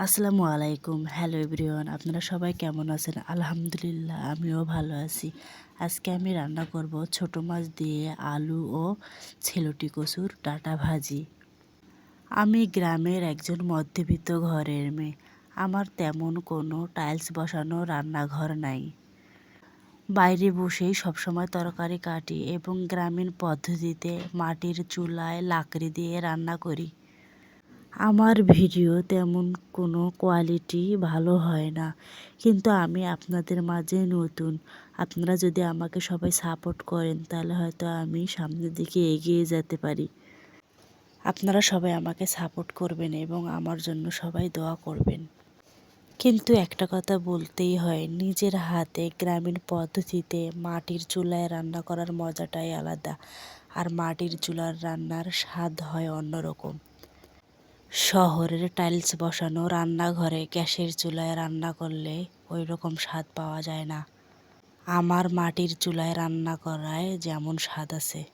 আসসালামু আলাইকুম। Hello everyone আপনারা সবাই কেমন আছেন? আলহামদুলিল্লাহ, আমিও ভালো আছি। আজকে আমি রান্না করব ছোট মাছ দিয়ে আলু ও ছেলটি কচুর ডাটা ভাজি। আমি গ্রামের একজন মধ্যবিত্ত ঘরের মেয়ে। আমার তেমন কোনো টাইলস বসানো রান্নাঘর নাই। বাইরে বসেই সবসময় তরকারি কাটি এবং গ্রামীণ পদ্ধতিতে মাটির চুলায় লাকড়ি দিয়ে রান্না করি। আমার ভিডিও তেমন কোনো কোয়ালিটি ভালো হয় না। কিন্তু আমি আপনাদের মাঝে নতুন। আপনারা যদি আমাকে সবাই সাপোর্ট করেন, তাহলে হয়তো আমি সামনের দিকে এগিয়ে যেতে পারি। আপনারা সবাই আমাকে সাপোর্ট করবেন এবং আমার জন্য সবাই দোয়া করবেন। কিন্তু একটা কথা বলতেই হয়, নিজের হাতে গ্রামীণ পদ্ধতিতে মাটির চুলায় রান্না করার মজাটাই আলাদা। আর মাটির চুলার রান্নার স্বাদ হয় অন্যরকম। শহরের টাইলস বসানো, রান্নাঘরে গ্যাসের চুলায় রান্না করলে ওই রকম স্বাদ পাওয়া যায় না। আমার মাটির চুলায় রান্না করায় যেমন স্বাদ আছে।